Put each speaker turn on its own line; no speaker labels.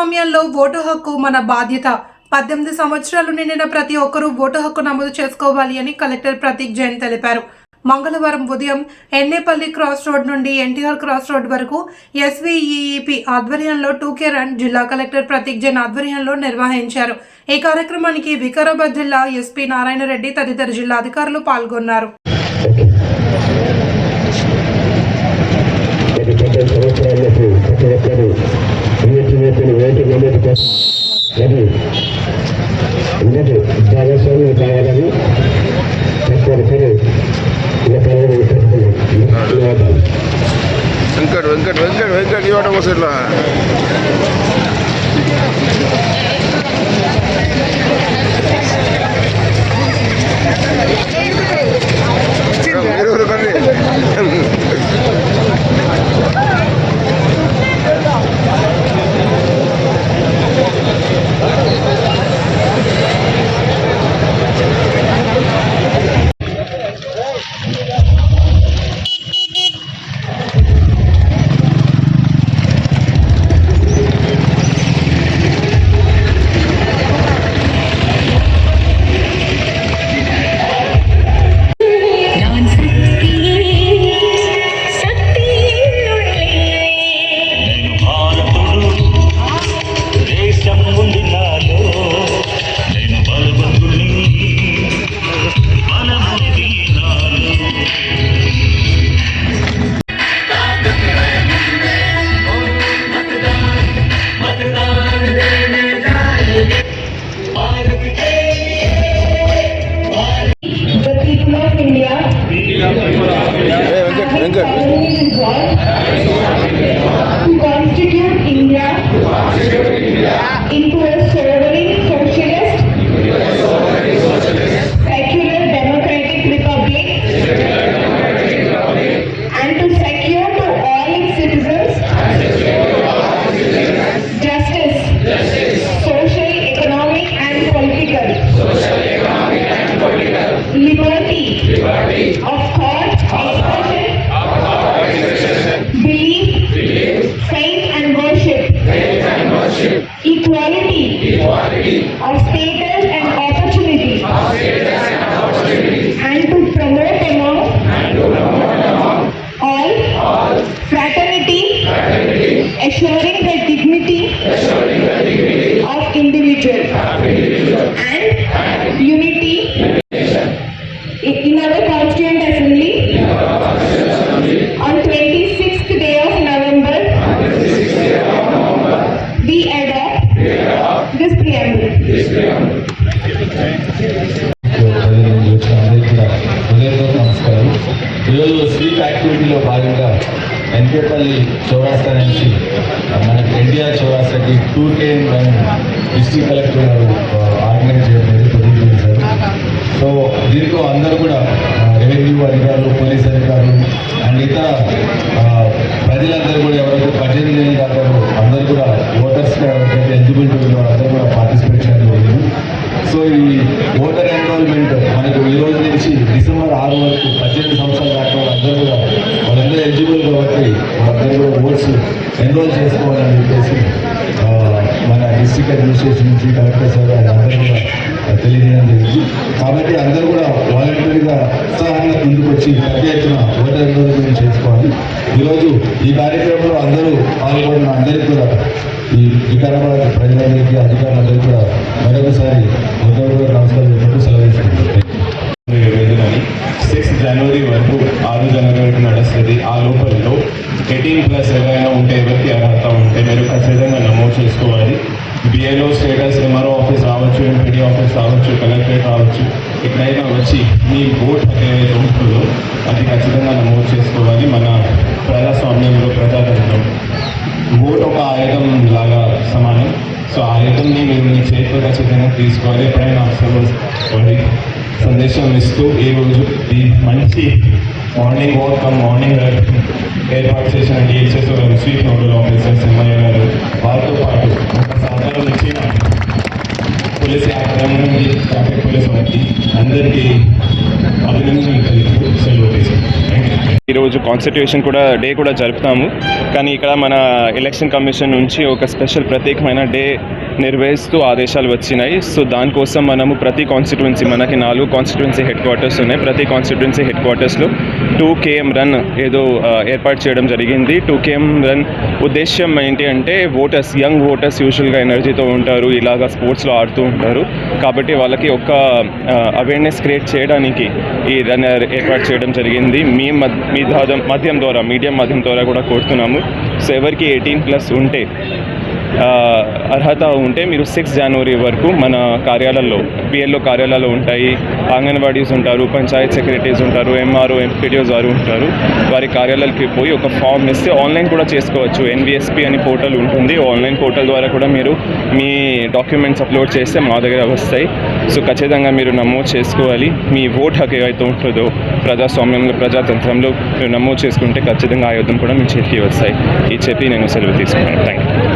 Vote హక్కు మన బాధ్యత. పద్దెనిమిది సంవత్సరాలు నిండిన ప్రతి ఒక్కరూ ఓటు హక్కు నమోదు చేసుకోవాలి అని కలెక్టర్ ప్రతీక్ జైన్ తెలిపారు. మంగళవారం ఉదయం ఎన్నేపల్లి క్రాస్ రోడ్ నుండి ఎన్టీఆర్ క్రాస్ రోడ్ వరకు ఎస్వీఈఈపీ ఆధ్వర్యంలో టూకే రన్ జిల్లా కలెక్టర్ ప్రతీక్ జైన్ ఆధ్వర్యంలో నిర్వహించారు. ఈ కార్యక్రమానికి వికారాబాద్ జిల్లా ఎస్పీ నారాయణ రెడ్డి తదితర జిల్లా అధికారులు పాల్గొన్నారు.
ప్రతి ఒక్కరు చేసిన వేటి నమోదు కోసం అది ఉన్నది భాగస్వామ్యం కావాలని ప్రతి
వెంకట్ వెంకట్ వెంకట్ వెంకట్ ఇవ్వడం కోసం been resolved
to constitute India into a sovereign socialist, secular democratic republic, and to secure to all its citizens justice, social, economic, and political, liberty of course. equality, equality of status and opportunities, and to promote among, and to
promote among all, all fraternity, fraternity, assuring that Enkepalli చౌరాస్తా నుంచి మన NTR చౌరాస్తాకి two K district collector గారు organise చేయడం అనేది so దీంట్లో అందరూ కూడా revenue అధికారులు పోలీస్ అధికారులు అండ్ ఇతర ప్రజలందరూ కూడా ఎవరైతే పద్దెనిమిది దాకా ఎలిజిబుల్ కాబట్టి వాళ్ళందరూ కూడా ఓట్స్ ఎన్రోల్ చేసుకోవాలని చెప్పేసి మన డిస్ట్రిక్ట్ అడ్మినిస్ట్రేషన్ నుంచి కలెక్టర్ సార్ అందరూ కూడా తెలియజేయడం జరిగింది. కాబట్టి అందరూ కూడా వాలంటరీగా ఉత్సాహంగా ముందుకు వచ్చి పెద్ద ఎత్తున ఓటర్ ఎన్రోల్మెంట్ చేసుకోవాలి. ఈరోజు ఈ కార్యక్రమంలో అందరూ పాల్గొన్న అందరికీ కూడా ఈ వికారాబాద్ ప్రజలందరికీ అధికారులందరికీ కూడా మరొకసారి ఉద్యోగ నమస్కారం చెప్పినట్టు సెలవు
సిక్స్త్ సిక్స్ జనవరి వరకు ఆరు జనవరి వరకు నడుస్తుంది. ఆ లోపలలో ఎయిటీన్ ప్లస్ ఎవరైనా ఉంటే ఎవరికి అర్హత ఉంటే మీరు ఖచ్చితంగా నమోదు చేసుకోవాలి. బిఏలో స్టేటస్ ఎంఆర్ఓ ఆఫీస్ రావచ్చు ఎంపీడీ ఆఫీస్ రావచ్చు కలెక్టరేట్ రావచ్చు. ఎక్కడైనా వచ్చి మీ ఓట్ ఏదైతే ఉంటుందో అది ఖచ్చితంగా నమోదు చేసుకోవాలి. మన ప్రజాస్వామ్యంలో ప్రజాతంత్రం ఓట్ ఒక ఆయుధం లాగా సమానం. సో ఆ ఆయుధంని మీరు మీ చేతిలో ఖచ్చితంగా తీసుకోవాలి. ఎప్పుడైనా అసలు సందేశం ఇస్తూ ఈ రోజు ఈ మంచి మార్నింగ్ వాక్ మార్నింగ్ ఏర్పాటు చేసిన DSS sweet nodal officers MIA గారు వారితో పాటు ఒక సహకారం ఇచ్చిన పోలీస్ ట్రాఫిక్ పోలీస్ వారికి అందరికీ అభినందనలు తెలుపుతూ సెలవు తీసుకుంటాం
ఈరోజు కాన్స్టిట్యూషన్ కూడా డే కూడా జరుపుతాము. కానీ ఇక్కడ మన ఎలక్షన్ కమిషన్ నుంచి ఒక స్పెషల్ ప్రత్యేకమైన డే
నిర్వహిస్తూ ఆదేశాలు వచ్చినాయి. సో దానికోసం మనము ప్రతి కాన్స్టిట్యున్సీ మనకి నాలుగు కాన్స్టిట్యున్సీ హెడ్ క్వార్టర్స్ ఉన్నాయి. ప్రతి కాన్స్టిట్యున్సీ హెడ్ క్వార్టర్స్లో టూ కేఎం రన్ ఏదో ఏర్పాటు చేయడం జరిగింది. టూ కేఎం రన్ ఉద్దేశ్యం ఏంటి అంటే ఓటర్స్ యంగ్ ఓటర్స్ యూజువల్గా ఎనర్జీతో ఉంటారు. ఇలాగా స్పోర్ట్స్లో ఆడుతూ ఉంటారు. కాబట్టి వాళ్ళకి ఒక అవేర్నెస్ క్రియేట్ చేయడానికి ఈ రన్ ఏర్పాటు చేయడం జరిగింది. మీ మధ్య మీ మాధ్యం ద్వారా మీడియం మాధ్యం ద్వారా కూడా కోరుతున్నాము. సో ఎవరికి ఎయిటీన్ ప్లస్ ఉంటే అర్హత ఉంటే మీరు సిక్స్ జనవరి వరకు మన కార్యాలయాల్లో పిఎల్ఓ కార్యాలయాలు ఉంటాయి. అంగన్వాడీస్ ఉంటారు పంచాయత్ సెక్రటరీస్ ఉంటారు ఎంఆర్ఓ ఎంపీడీఓస్ వారు ఉంటారు. వారి కార్యాలయాలకి పోయి ఒక ఫామ్ ఇస్తే ఆన్లైన్ కూడా చేసుకోవచ్చు. ఎన్విఎస్పి అని పోర్టల్ ఉంటుంది. ఆన్లైన్ పోర్టల్ ద్వారా కూడా మీరు మీ డాక్యుమెంట్స్ అప్లోడ్ చేస్తే మా దగ్గర వస్తాయి. సో ఖచ్చితంగా మీరు నమోదు చేసుకోవాలి. మీ ఓట్ హక్ ఏవైతే ఉంటుందో ప్రజాస్వామ్యంలో ప్రజాతంత్రంలో మీరు నమోదు చేసుకుంటే ఖచ్చితంగా ఆయుధం కూడా మీ చేతికి వస్తాయి. ఇది చెప్పి నేను సెలవు తీసుకున్నాను. Thank you